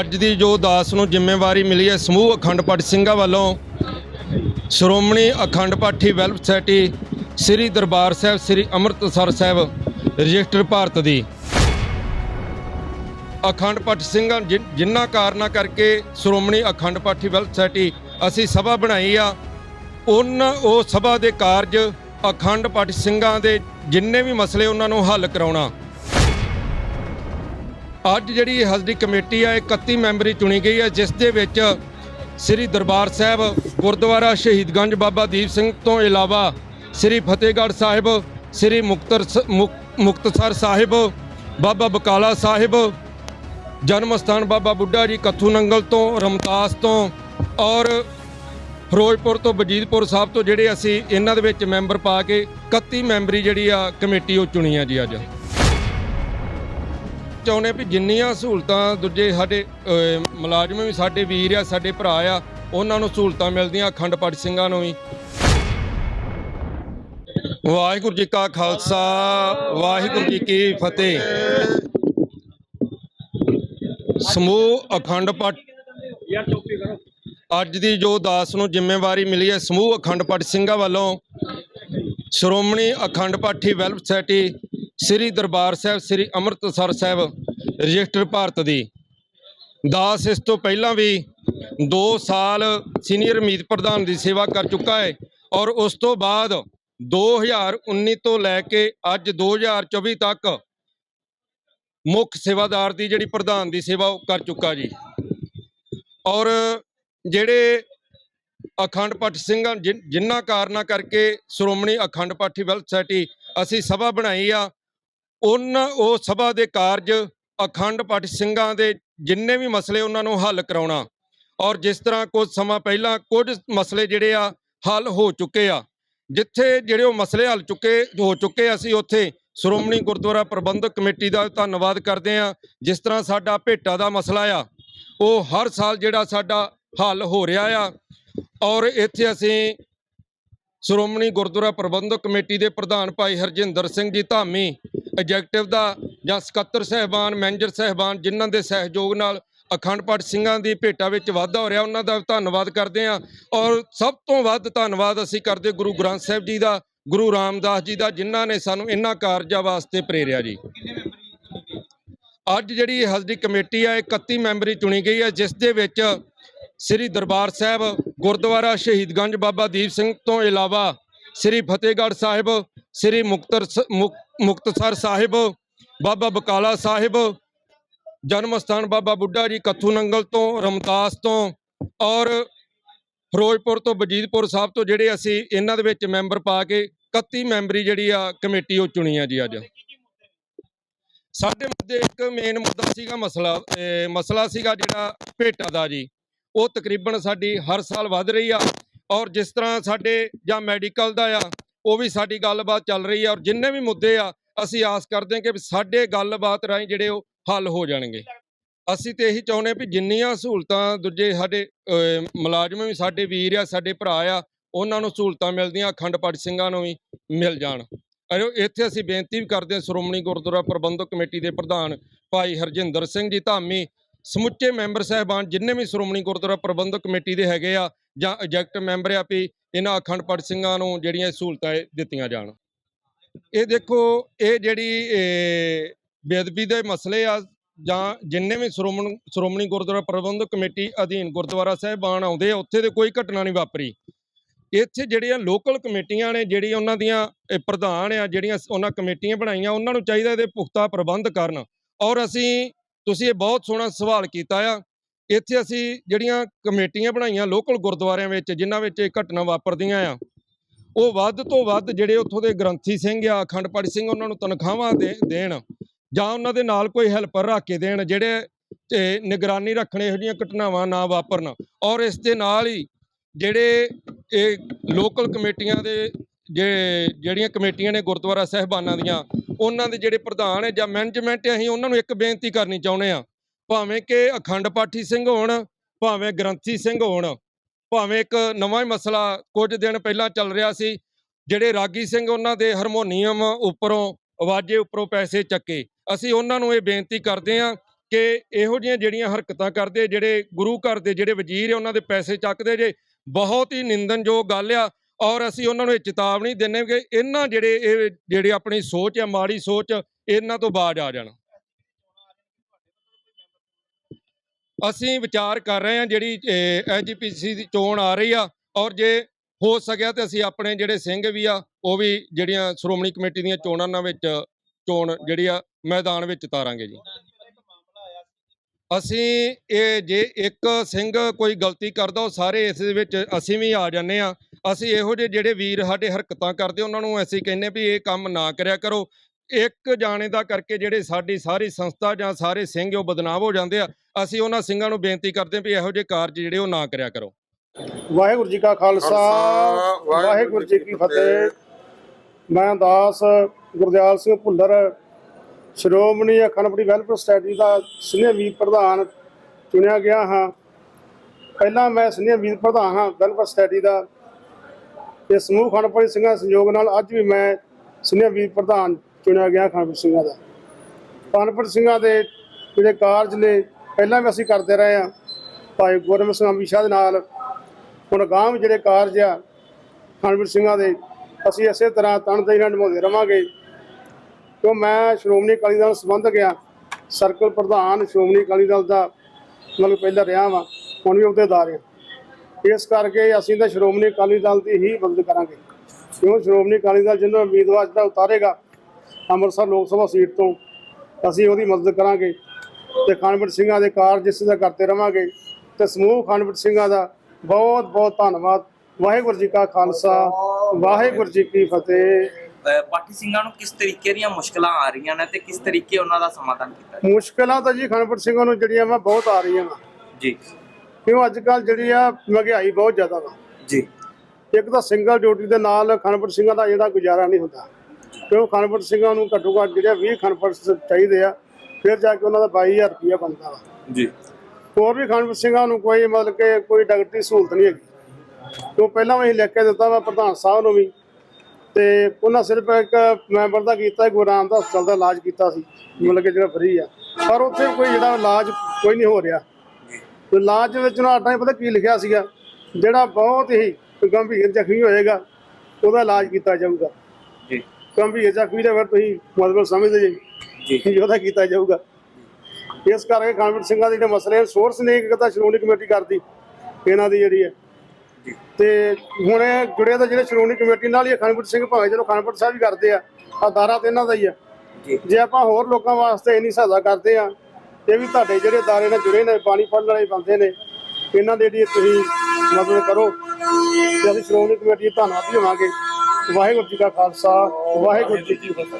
ਅੱਜ ਦੀ ਜੋ ਦਾਸ ਨੂੰ ਜ਼ਿੰਮੇਵਾਰੀ ਮਿਲੀ ਹੈ ਸਮੂਹ ਅਖੰਡ ਪਾਠ ਸਿੰਘਾਂ ਵੱਲੋਂ, Shiromani Akhand Pathi welfare society, Sri Darbar Sahib, Sri Amritsar Sahib, register Bharat ਦੀ। ਅਖੰਡ ਪਾਠ ਸਿੰਘਾਂ ਜਿ- ਜਿਨ੍ਹਾਂ ਕਾਰਨਾਂ ਕਰਕੇ ਸ਼੍ਰੋਮਣੀ ਅਖੰਡ ਪਾਠੀ ਵੈਲਫ ਸੋਸਾਇਟੀ ਅਸੀਂ ਸਭਾ ਬਣਾਈ ਆ ਉਹਨਾਂ ਉਹ ਸਭਾ ਦੇ ਕਾਰਜ ਅਖੰਡ ਪਾਠ ਸਿੰਘਾਂ ਦੇ ਜਿੰਨੇ ਵੀ ਮਸਲੇ ਉਹਨਾਂ ਨੂੰ ਹੱਲ ਕਰਾਉਣਾ। ਅੱਜ ਜਿਹੜੀ ਇਹ ਹਲਦੀ ਕਮੇਟੀ ਆ, ਇਹ 31 ਮੈਂਬਰੀ ਚੁਣੀ ਗਈ ਹੈ ਜਿਸ ਦੇ ਵਿੱਚ ਸ੍ਰੀ ਦਰਬਾਰ ਸਾਹਿਬ, ਗੁਰਦੁਆਰਾ ਸ਼ਹੀਦਗੰਜ ਬਾਬਾ ਦੀਪ ਸਿੰਘ ਤੋਂ ਇਲਾਵਾ ਸ੍ਰੀ ਫਤਿਹਗੜ੍ਹ ਸਾਹਿਬ, ਸ੍ਰੀ ਮੁਕਤਰ ਮੁਕਤਸਰ ਸਾਹਿਬ, ਬਾਬਾ ਬਕਾਲਾ ਸਾਹਿਬ, ਜਨਮ ਸਥਾਨ ਬਾਬਾ ਬੁੱਢਾ ਜੀ ਕੱਥੂ ਨੰਗਲ ਤੋਂ ਰਮਦਾਸ ਤੋਂ ਔਰ ਫਿਰੋਜ਼ਪੁਰ ਤੋਂ ਵਜੀਦਪੁਰ ਸਾਹਿਬ ਤੋਂ ਜਿਹੜੇ ਅਸੀਂ ਇਹਨਾਂ ਦੇ ਵਿੱਚ ਮੈਂਬਰ ਪਾ ਕੇ 31 ਮੈਂਬਰੀ ਜਿਹੜੀ ਆ ਕਮੇਟੀ ਉਹ ਚੁਣੀ ਆ ਜੀ ਅੱਜ। ਚਾਹੁੰਦੇ ਵੀ ਜਿੰਨੀਆਂ ਸਹੂਲਤਾਂ ਦੂਜੇ ਸਾਡੇ ਮੁਲਾਜ਼ਮ ਵੀ ਸਾਡੇ ਵੀਰ ਆ, ਸਾਡੇ ਭਰਾ ਆ, ਉਹਨਾਂ ਨੂੰ ਸਹੂਲਤਾਂ ਮਿਲਦੀਆਂ, ਅਖੰਡ ਪਾਠ ਸਿੰਘਾਂ ਨੂੰ ਵੀ। ਵਾਹਿਗੁਰੂ ਜੀ ਕਾ ਖਾਲਸਾ, ਵਾਹਿਗੁਰੂ ਜੀ ਕੀ ਫਤਿਹ। ਸਮੂਹ ਅਖੰਡ ਪਾਠ ਅੱਜ ਦੀ ਜੋ ਦਾਸ ਨੂੰ ਜ਼ਿੰਮੇਵਾਰੀ ਮਿਲੀ ਹੈ, ਸਮੂਹ ਅਖੰਡ ਪਾਠ ਸਿੰਘਾਂ ਵੱਲੋਂ, Shiromani Akhand Pathi welfare society Sri Darbar Sahib, Sri Amritsar Sahib, register Bharat ਦੀ। ਦਾਸ ਇਸ ਤੋਂ ਪਹਿਲਾਂ ਵੀ 2 ਸਾਲ ਸੀਨੀਅਰ ਮੀਤ ਪ੍ਰਧਾਨ ਦੀ ਸੇਵਾ ਕਰ ਚੁੱਕਾ ਹੈ ਔਰ ਉਸ ਤੋਂ ਬਾਅਦ 2019 ਤੋਂ ਲੈ ਕੇ ਅੱਜ 2024 ਤੱਕ ਮੁੱਖ ਸੇਵਾਦਾਰ ਦੀ ਜਿਹੜੀ ਪ੍ਰਧਾਨ ਦੀ ਸੇਵਾ ਉਹ ਕਰ ਚੁੱਕਾ ਜੀ। ਔਰ ਜਿਹੜੇ ਅਖੰਡ ਪਾਠ ਸਿੰਘਾਂ ਜਿਨ- ਜਿਨ੍ਹਾਂ ਕਾਰਨਾਂ ਕਰਕੇ ਸ਼੍ਰੋਮਣੀ ਅਖੰਡ ਪਾਠੀ ਵੈਲਫ ਸੋਸਾਇਟੀ ਅਸੀਂ ਸਭਾ ਬਣਾਈ ਆ ਉਹਨਾਂ ਉਹ ਸਭਾ ਦੇ ਕਾਰਜ, ਅਖੰਡ ਪਾਠ ਸਿੰਘਾਂ ਦੇ ਜਿੰਨੇ ਵੀ ਮਸਲੇ ਉਹਨਾਂ ਨੂੰ ਹੱਲ ਕਰਾਉਣਾ ਔਰ ਜਿਸ ਤਰ੍ਹਾਂ ਕੁਝ ਸਮਾਂ ਪਹਿਲਾਂ ਕੁਝ ਮਸਲੇ ਜਿਹੜੇ ਆ, ਹੱਲ ਹੋ ਚੁੱਕੇ ਆ, ਜਿੱਥੇ ਜਿਹੜੇ ਉਹ ਮਸਲੇ ਹੱਲ ਚੁੱਕੇ, ਹੋ ਚੁੱਕੇ ਅਸੀਂ ਉੱਥੇ ਸ਼੍ਰੋਮਣੀ ਗੁਰਦੁਆਰਾ ਪ੍ਰਬੰਧਕ ਕਮੇਟੀ ਦਾ ਧੰਨਵਾਦ ਕਰਦੇ ਆ ਜਿਸ ਤਰ੍ਹਾਂ ਸਾਡਾ ਭੇਟਾ ਦਾ ਮਸਲਾ ਆ, ਉਹ ਹਰ ਸਾਲ ਜਿਹੜਾ ਸਾਡਾ ਹੱਲ ਹੋ ਰਿਹਾ ਆ ਔਰ ਇੱਥੇ ਅਸੀਂ ਸ਼੍ਰੋਮਣੀ ਗੁਰਦੁਆਰਾ ਪ੍ਰਬੰਧਕ ਕਮੇਟੀ ਦੇ ਪ੍ਰਧਾਨ ਭਾਈ ਹਰਜਿੰਦਰ ਸਿੰਘ ਜੀ ਧਾਮੀ ਐਗਜ਼ੈਕਟਿਵ ਦਾ ਜਾਂ ਸਕੱਤਰ ਸਹਿਬਾਨ ਮੈਨੇਜਰ ਸਹਿਬਾਨ, ਜਿਨ੍ਹਾਂ ਦੇ ਸਹਿਯੋਗ ਨਾਲ ਅਖੰਡ ਪਾਠ ਸਿੰਘਾਂ ਦੀ ਭੇਟਾ ਵਿੱਚ ਵਾਧਾ ਹੋ ਰਿਹਾ, ਉਹਨਾਂ ਦਾ ਧੰਨਵਾਦ ਕਰਦੇ ਹਾਂ। ਔਰ ਸਭ ਤੋਂ ਵੱਧ ਧੰਨਵਾਦ ਅਸੀਂ ਕਰਦੇ ਗੁਰੂ ਗ੍ਰੰਥ ਸਾਹਿਬ ਜੀ ਦਾ, ਗੁਰੂ ਰਾਮਦਾਸ ਜੀ ਦਾ, ਜਿਨ੍ਹਾਂ ਨੇ ਸਾਨੂੰ ਇਹਨਾਂ ਕਾਰਜਾਂ ਵਾਸਤੇ ਪ੍ਰੇਰਿਆ ਜੀ। ਅੱਜ ਜਿਹੜੀ ਹਜ਼ਰੀ ਕਮੇਟੀ ਹੈ ਇਹ 31 ਮੈਂਬਰੀ ਚੁਣੀ ਗਈ ਹੈ ਜਿਸ ਦੇ ਵਿੱਚ ਸ੍ਰੀ ਦਰਬਾਰ ਸਾਹਿਬ, ਗੁਰਦੁਆਰਾ ਸ਼ਹੀਦਗੰਜ ਬਾਬਾ ਦੀਪ ਸਿੰਘ ਤੋਂ ਇਲਾਵਾ ਸ੍ਰੀ ਫਤਿਹਗੜ੍ਹ ਸਾਹਿਬ, ਸ੍ਰੀ ਮੁਕਤਰ ਮੁਕਤਸਰ ਸਾਹਿਬ, ਬਾਬਾ ਬਕਾਲਾ ਸਾਹਿਬ, ਜਨਮ ਸਥਾਨ ਬਾਬਾ ਬੁੱਢਾ ਜੀ ਕੱਥੂ ਨੰਗਲ ਤੋਂ ਰਮਦਾਸ ਤੋਂ ਔਰ ਫਿਰੋਜ਼ਪੁਰ ਤੋਂ ਵਜੀਦਪੁਰ ਸਾਹਿਬ ਤੋਂ ਜਿਹੜੇ ਅਸੀਂ ਇਹਨਾਂ ਦੇ ਵਿੱਚ ਮੈਂਬਰ ਪਾ ਕੇ 31 ਮੈਂਬਰੀ ਜਿਹੜੀ ਆ ਕਮੇਟੀ ਉਹ ਚੁਣੀ ਆ ਜੀ ਅੱਜ। ਸਾਡੇ ਮੁੱਦੇ ਇੱਕ ਮੇਨ ਮੁੱਦਾ ਸੀਗਾ ਮਸਲਾ ਮਸਲਾ ਸੀਗਾ ਜਿਹੜਾ ਭੇਟਾ ਦਾ ਜੀ। ਉਹ ਤਕਰੀਬਨ ਸਾਡੀ ਹਰ ਸਾਲ ਵੱਧ ਰਹੀ ਆ ਔਰ ਜਿਸ ਤਰ੍ਹਾਂ ਸਾਡੇ ਜਾਂ ਮੈਡੀਕਲ ਦਾ ਆ ਉਹ ਵੀ ਸਾਡੀ ਗੱਲਬਾਤ ਚੱਲ ਰਹੀ ਆ ਔਰ ਜਿੰਨੇ ਵੀ ਮੁੱਦੇ ਆ, ਅਸੀਂ ਆਸ ਕਰਦੇ ਹਾਂ ਕਿ ਵੀ ਸਾਡੇ ਗੱਲਬਾਤ ਰਾਹੀਂ ਜਿਹੜੇ ਉਹ ਹੱਲ ਹੋ ਜਾਣਗੇ। ਅਸੀਂ ਤੇ ਇਹੀ ਚਾਹੁੰਦੇ ਵੀ ਜਿੰਨੀਆਂ ਸਹੂਲਤਾਂ ਦੂਜੇ ਸਾਡੇ ਮੁਲਾਜ਼ਮ ਵੀ ਸਾਡੇ ਵੀਰ ਆ, ਸਾਡੇ ਭਰਾ ਆ, ਉਹਨਾਂ ਨੂੰ ਸਹੂਲਤਾਂ ਮਿਲਦੀਆਂ, ਅਖੰਡ ਪਾਠ ਸਿੰਘਾਂ ਨੂੰ ਵੀ ਮਿਲ ਜਾਣ। ਅਰੇ ਇੱਥੇ ਅਸੀਂ ਬੇਨਤੀ ਵੀ ਕਰਦੇ ਹਾਂ, ਸ਼੍ਰੋਮਣੀ ਗੁਰਦੁਆਰਾ ਪ੍ਰਬੰਧਕ ਕਮੇਟੀ ਦੇ ਪ੍ਰਧਾਨ ਭਾਈ ਹਰਜਿੰਦਰ ਸਿੰਘ ਜੀ ਧਾਮੀ ਸਮੁੱਚੇ ਮੈਂਬਰ ਸਹਿਬਾਨ ਜਿੰਨੇ ਵੀ ਸ਼੍ਰੋਮਣੀ ਗੁਰਦੁਆਰਾ ਪ੍ਰਬੰਧਕ ਕਮੇਟੀ ਦੇ ਹੈਗੇ ਆ ਜਾਂ ਐਜੈਕਟ ਮੈਂਬਰ ਆ ਵੀ ਇਹਨਾਂ ਅਖੰਡ ਪਾਠ ਸਿੰਘਾਂ ਨੂੰ ਜਿਹੜੀਆਂ ਸਹੂਲਤਾਂ ਦਿੱਤੀਆਂ ਜਾਣ। ਇਹ ਦੇਖੋ, ਇਹ ਜਿਹੜੀ ਬੇਅਦਬੀ ਦੇ ਮਸਲੇ ਆ ਜਾਂ ਜਿੰਨੇ ਵੀ ਸ਼੍ਰੋਮਣੀ ਸ਼੍ਰੋਮਣੀ ਗੁਰਦੁਆਰਾ ਪ੍ਰਬੰਧਕ ਕਮੇਟੀ ਅਧੀਨ ਗੁਰਦੁਆਰਾ ਸਾਹਿਬਾਨ ਆਉਂਦੇ ਆ, ਉੱਥੇ ਤੇ ਕੋਈ ਘਟਨਾ ਨਹੀਂ ਵਾਪਰੀ। ਇੱਥੇ ਜਿਹੜੀਆਂ ਲੋਕਲ ਕਮੇਟੀਆਂ ਨੇ ਜਿਹੜੀ ਉਹਨਾਂ ਦੀਆਂ ਪ੍ਰਧਾਨ ਆ, ਜਿਹੜੀਆਂ ਉਹਨਾਂ ਕਮੇਟੀਆਂ ਬਣਾਈਆਂ, ਉਹਨਾਂ ਨੂੰ ਚਾਹੀਦਾ ਇਹਦੇ ਪੁਖਤਾ ਪ੍ਰਬੰਧ ਕਰਨ। ਔਰ ਅਸੀਂ ਤੁਸੀਂ ਇਹ ਬਹੁਤ ਸੋਹਣਾ ਸਵਾਲ ਕੀਤਾ ਆ। ਇੱਥੇ ਅਸੀਂ ਜਿਹੜੀਆਂ ਕਮੇਟੀਆਂ ਬਣਾਈਆਂ ਲੋਕਲ ਗੁਰਦੁਆਰਿਆਂ ਵਿੱਚ, ਜਿਨ੍ਹਾਂ ਵਿੱਚ ਇਹ ਘਟਨਾ ਵਾਪਰਦੀਆਂ ਆ, ਉਹ ਵੱਧ ਤੋਂ ਵੱਧ ਜਿਹੜੇ ਉੱਥੋਂ ਦੇ ਗ੍ਰੰਥੀ ਸਿੰਘ ਆ, ਅਖੰਡ ਪਾਠੀ ਸਿੰਘ, ਉਹਨਾਂ ਨੂੰ ਤਨਖਾਹਾਂ ਦੇ, ਦੇਣ ਜਾਂ ਉਹਨਾਂ ਦੇ ਨਾਲ ਕੋਈ ਹੈਲਪਰ ਰੱਖ ਕੇ ਦੇਣ, ਜਿਹੜੇ ਤੇ ਨਿਗਰਾਨੀ ਰੱਖਣ ਇਹੋ ਜਿਹੀਆਂ ਘਟਨਾਵਾਂ ਨਾ ਵਾਪਰਨ। ਔਰ ਇਸ ਦੇ ਨਾਲ ਹੀ ਜਿਹੜੇ ਇਹ ਲੋਕਲ ਕਮੇਟੀਆਂ ਦੇ, ਜੇ ਜਿਹੜੀਆਂ ਕਮੇਟੀਆਂ ਨੇ ਗੁਰਦੁਆਰਾ ਸਾਹਿਬਾਨਾਂ ਦੀਆਂ ਉਹਨਾਂ ਦੇ ਜਿਹੜੇ ਪ੍ਰਧਾਨ ਹੈ ਜਾਂ ਮੈਨੇਜਮੈਂਟ ਅਸੀਂ ਉਹਨਾਂ ਨੂੰ ਇੱਕ ਬੇਨਤੀ ਕਰਨੀ ਚਾਹੁੰਦੇ ਆ ਭਾਵੇਂ ਕਿ ਅਖੰਡ ਪਾਠੀ ਸਿੰਘ ਹੋਣ, ਭਾਵੇਂ ਗ੍ਰੰਥੀ ਸਿੰਘ ਹੋਣ, ਭਾਵੇਂ ਇੱਕ ਨਵਾਂ ਹੀ ਮਸਲਾ ਕੁਝ ਦਿਨ ਪਹਿਲਾਂ ਚੱਲ ਰਿਹਾ ਸੀ, ਜਿਹੜੇ ਰਾਗੀ ਸਿੰਘ ਉਹਨਾਂ ਦੇ ਹਾਰਮੋਨੀਅਮ ਉੱਪਰੋਂ, ਆਵਾਜ਼ੇ ਉੱਪਰੋਂ ਪੈਸੇ ਚੱਕੇ। ਅਸੀਂ ਉਹਨਾਂ ਨੂੰ ਇਹ ਬੇਨਤੀ ਕਰਦੇ ਹਾਂ ਕਿ ਇਹੋ ਜਿਹੀਆਂ ਜਿਹੜੀਆਂ ਹਰਕਤਾਂ ਕਰਦੇ, ਜਿਹੜੇ ਗੁਰੂ ਘਰ ਦੇ ਜਿਹੜੇ ਵਜ਼ੀਰ ਆ ਉਹਨਾਂ ਦੇ ਪੈਸੇ ਚੱਕਦੇ ਜੇ। ਬਹੁਤ ਹੀ ਨਿੰਦਨਯੋਗ ਗੱਲ ਆ। ਔਰ ਅਸੀਂ ਉਹਨਾਂ ਨੂੰ ਇਹ ਚੇਤਾਵਨੀ ਦਿੰਨੇ ਕਿ ਇਹਨਾਂ ਜਿਹੜੇ ਇਹ ਜਿਹੜੀ ਆਪਣੀ ਸੋਚ ਆ ਮਾੜੀ ਸੋਚ, ਇਹਨਾਂ ਤੋਂ ਬਾਜ ਆ ਜਾਣ। ਅਸੀਂ ਵਿਚਾਰ ਕਰ ਰਹੇ ਹਾਂ ਜਿਹੜੀ ਐਜੀਪੀਸੀ ਦੀ ਚੋਣ ਆ ਰਹੀ ਆ ਔਰ ਜੇ ਹੋ ਸਕਿਆ ਤੇ ਅਸੀਂ ਆਪਣੇ ਜਿਹੜੇ ਸਿੰਘ ਵੀ ਆ, ਉਹ ਵੀ ਜਿਹੜੀਆਂ ਸ਼੍ਰੋਮਣੀ ਕਮੇਟੀ ਦੀਆਂ ਚੋਣਾਂ ਨਾਲ ਵਿੱਚ ਚੋਣ ਜਿਹੜੀ ਆ, ਮੈਦਾਨ ਵਿੱਚ ਤਾਰਾਂਗੇ ਜੀ। ਅਸੀਂ ਇਹ ਜੇ ਇੱਕ ਸਿੰਘ ਕੋਈ ਗਲਤੀ ਕਰਦਾ, ਉਹ ਸਾਰੇ ਇਸ ਦੇ ਵਿੱਚ ਅਸੀਂ ਵੀ ਆ ਜਾਂਦੇ ਆ ਅਸੀਂ ਇਹੋ ਜਿਹੇ ਜਿਹੜੇ ਵੀਰ ਸਾਡੇ ਹਰਕਤਾਂ ਕਰਦੇ ਉਹਨਾਂ ਨੂੰ ਅਸੀਂ ਕਹਿੰਨੇ ਵੀ ਇਹ ਕੰਮ ਨਾ ਕਰਿਆ ਕਰੋ। ਇੱਕ ਜਾਣੇ ਦਾ ਕਰਕੇ ਜਿਹੜੇ ਸਾਡੀ ਸਾਰੀ ਸੰਸਥਾ ਜਾਂ ਸਾਰੇ ਸਿੰਘ ਉਹ ਬਦਨਾਮ ਹੋ ਜਾਂਦੇ ਆ ਅਸੀਂ ਉਹਨਾਂ ਸਿੰਘਾਂ ਨੂੰ ਬੇਨਤੀ ਕਰਦੇ ਹਾਂ ਵੀ ਇਹੋ ਜਿਹੇ ਕਾਰਜ ਜਿਹੜੇ ਉਹ ਨਾ ਕਰਿਆ ਕਰੋ। ਵਾਹਿਗੁਰੂ ਜੀ ਕਾ ਖਾਲਸਾ ਵਾਹਿਗੁਰੂ ਜੀ ਕੀ ਫਤਿਹ। ਮੈਂ ਦਾਸ ਗੁਰਦਿਆਲ ਸਿੰਘ ਭੁੱਲਰ ਸ਼੍ਰੋਮਣੀ ਅਖੰਡ ਪਾਠੀ ਵੈਲਫੇਅਰ ਸੋਸਾਇਟੀ ਦਾ ਸੀਨੀਅਰ ਵੀਰ ਪ੍ਰਧਾਨ ਚੁਣਿਆ ਗਿਆ ਹਾਂ। ਪਹਿਲਾਂ ਮੈਂ ਸੀਨੀਅਰ ਵੀਰ ਪ੍ਰਧਾਨ ਹਾਂ ਵੈਲਫੇਅਰ ਸੋਸਾਇਟੀ ਦਾ। ਤੇ ਸਮੂਹ ਅਖੰਡ ਸਿੰਘਾਂ ਦੇ ਸਹਿਯੋਗ ਨਾਲ ਅੱਜ ਵੀ ਮੈਂ ਸੀਨੀਅਰ ਵੀਰ ਪ੍ਰਧਾਨ ਚੁਣਿਆ ਗਿਆ ਅਖੰਡ ਸਿੰਘਾਂ ਦਾ। ਅਖੰਡ ਸਿੰਘਾਂ ਦੇ ਜਿਹੜੇ ਕਾਰਜ ਨੇ, ਪਹਿਲਾਂ ਵੀ ਅਸੀਂ ਕਰਦੇ ਰਹੇ ਹਾਂ। ਭਾਈ ਗੁਰਮੁਖ ਸਿੰਘ ਅਮੀਸ਼ਾ ਦੇ ਨਾਲ ਹੁਣ ਅਗਾਂਹ ਜਿਹੜੇ ਕਾਰਜ ਆ ਖਾਨਵੀਰ ਸਿੰਘਾਂ ਦੇ, ਅਸੀਂ ਇਸੇ ਤਰ੍ਹਾਂ ਤਨਦੇਹੀ ਨਾਲ ਨਿਭਾਉਂਦੇ ਰਵਾਂਗੇ। ਕਿਉਂ ਮੈਂ ਸ਼੍ਰੋਮਣੀ ਅਕਾਲੀ ਦਲ ਸੰਬੰਧ ਗਿਆ, ਸਰਕਲ ਪ੍ਰਧਾਨ ਸ਼੍ਰੋਮਣੀ ਅਕਾਲੀ ਦਲ ਦਾ ਮਤਲਬ ਪਹਿਲਾਂ ਰਿਹਾ ਵਾਂ, ਹੁਣ ਵੀ ਅਹੁਦੇਦਾਰ ਹਾਂ ਇਸ ਕਰਕੇ ਅਸੀਂ ਤਾਂ ਸ਼੍ਰੋਮਣੀ ਅਕਾਲੀ ਦਲ ਦੀ ਹੀ ਮਦਦ ਕਰਾਂਗੇ। ਕਿਉਂ? ਸ਼੍ਰੋਮਣੀ ਅਕਾਲੀ ਦਲ ਜਿਹਨੂੰ ਉਮੀਦਵਾਰ ਜਿਹੜਾ ਉਤਾਰੇਗਾ ਅੰਮ੍ਰਿਤਸਰ ਲੋਕ ਸਭਾ ਸੀਟ ਤੋਂ ਅਸੀਂ ਉਹਦੀ ਮਦਦ ਕਰਾਂਗੇ ਤੇ ਖਾਨਵੀਰ ਸਿੰਘਾਂ ਦੇ ਕਾਰਜ ਇਸ ਦਾ ਕਰਦੇ ਰਵਾਂਗੇ। ਤੇ ਸਮੂਹ ਖਾਨਵੀਰ ਸਿੰਘਾਂ ਦਾ ਬਹੁਤ ਬਹੁਤ ਧੰਨਵਾਦ। ਵਾਹਿਗੁਰੂ ਜੀ ਕਾ ਖਾਲਸਾ ਵਾਹਿਗੁਰੂ ਜੀ ਕੀ ਫਤਿਹ। ਪਾਠੀ ਸਿੰਘਾਂ ਨੂੰ ਕਿਸ ਤਰੀਕੇ ਦੀਆਂ ਮੁਸ਼ਕਲਾਂ ਆ ਰਹੀਆਂ ਨੇ ਤੇ ਕਿਸ ਤਰੀਕੇ ਉਹਨਾਂ ਦਾ ਸਮਾਧਾਨ ਕੀਤਾ? ਮੁਸ਼ਕਲਾਂ ਤਾਂ ਜੀ ਖਾਨਪੁਰ ਸਿੰਘਾਂ ਨੂੰ ਜਿਹੜੀਆਂ ਵਾ ਬਹੁਤ ਆ ਰਹੀਆਂ ਵਾ। ਜੀ। ਕਿਉਂ ਅੱਜ ਕੱਲ ਜਿਹੜੀ ਆ ਮਹਿੰਗਾਈ ਬਹੁਤ ਜ਼ਿਆਦਾ ਵਾ। ਜੀ। ਇੱਕ ਤਾਂ ਸਿੰਗਲ ਡਿਊਟੀ ਦੇ ਨਾਲ ਖਾਨਪੁਰ ਸਿੰਘਾਂ ਦਾ ਜਿਹੜਾ ਗੁਜ਼ਾਰਾ ਨਹੀਂ ਹੁੰਦਾ। ਕਿਉਂ ਖਾਨਪੁਰ ਸਿੰਘਾਂ ਨੂੰ ਘੱਟੋ ਘੱਟ ਜਿਹੜੇ 20 ਖਾਨਪੁਰ ਚਾਹੀਦੇ ਆ ਫਿਰ ਜਾ ਕੇ ਉਹਨਾਂ ਦਾ 22000 ਰੁਪਇਆ ਬਣਦਾ ਵਾ। ਜੀ। ਹੋਰ ਵੀ ਖਾਨਪੁਰ ਸਿੰਘਾਂ ਨੂੰ ਕੋਈ ਮਤਲਬ ਕਿ ਕੋਈ ਡਾਕਟਰੀ ਸਹੂਲਤ ਨਹੀਂ ਹੈਗੀ। ਕਿਉਂ ਪਹਿਲਾਂ ਵੀ ਲਿਖ ਕੇ ਦਿੱਤਾ ਵਾ ਪ੍ਰਧਾਨ ਸਾਹਿਬ ਨੂੰ ਵੀ ਤੇ ਉਹਨਾਂ ਸਿਰਫ ਇੱਕ ਮੈਂਬਰ ਦਾ ਕੀਤਾ ਗੁਰਾਂ ਦਾ ਹਸਪਤਾਲ ਦਾ ਇਲਾਜ ਕੀਤਾ ਸੀ ਮਤਲਬ ਕਿ ਜਿਹੜਾ ਫਰੀ ਆ। ਪਰ ਉੱਥੇ ਕੋਈ ਜਿਹੜਾ ਇਲਾਜ ਕੋਈ ਨਹੀਂ ਹੋ ਰਿਹਾ। ਤੇ ਇਲਾਜ ਵਿੱਚ ਨਾ ਆਟਾ ਪਤਾ ਕੀ ਲਿਖਿਆ ਸੀਗਾ ਜਿਹੜਾ ਬਹੁਤ ਹੀ ਗੰਭੀਰ ਜ਼ਖਮੀ ਹੋਏਗਾ ਉਹਦਾ ਇਲਾਜ ਕੀਤਾ ਜਾਊਗਾ। ਜੀ। ਗੰਭੀਰ ਜ਼ਖਮੀ ਦਾ ਫਿਰ ਤੁਸੀਂ ਮਤਲਬ ਸਮਝਦੇ ਜੀ। ਜੀ। ਉਹਦਾ ਕੀਤਾ ਜਾਊਗਾ। ਇਸ ਕਰਕੇ ਖਾਨਵੀਰ ਸਿੰਘਾਂ ਦੇ ਜਿਹੜੇ ਮਸਲੇ ਸੋਰਸ ਨੇ ਇੱਕ ਤਾਂ ਸ਼੍ਰੋਮਣੀ ਕਮੇਟੀ ਕਰਦੀ ਇਹਨਾਂ ਦੀ ਜਿਹੜੀ ਹੈ। ਤੇ ਹੁਣ ਇਹ ਜੁੜੇ ਤਾਂ ਜਿਹੜੇ ਸ਼੍ਰੋਮਣੀ ਕਮੇਟੀ ਨਾਲ ਹੀ ਖਾਨਪੁਰ ਸਿੰਘ ਭਾਵੇਂ ਚਲੋ ਖਾਨਪੁਰ ਸਾਹਿਬ ਵੀ ਕਰਦੇ ਆ ਆ ਦਾਰਾ ਤੇ ਇਹਨਾਂ ਦਾ ਹੀ ਆ। ਜੀ। ਜੇ ਆਪਾਂ ਹੋਰ ਲੋਕਾਂ ਵਾਸਤੇ ਇੰਨੀ ਸਹਾਇਤਾ ਕਰਦੇ ਆ ਇਹ ਵੀ ਤੁਹਾਡੇ ਜਿਹੜੇ ਦਾਰੇ ਨਾਲ ਜੁੜੇ ਨੇ, ਪਾਣੀ ਫੜਨ ਵਾਲੇ ਬੰਦੇ ਨੇ, ਇਹਨਾਂ ਦੇ ਜਿਹੜੀ ਤੁਸੀਂ ਮਦਦ ਕਰੋ ਤੇ ਅਸੀਂ ਸ਼੍ਰੋਮਣੀ ਕਮੇਟੀ ਦੇ ਧੰਨਵਾਦੀ ਹੋਵਾਂਗੇ। ਵਾਹਿਗੁਰੂ ਜੀ ਕਾ ਖਾਲਸਾ, ਵਾਹਿਗੁਰੂ ਜੀ ਕੀ ਫਤਿਹ।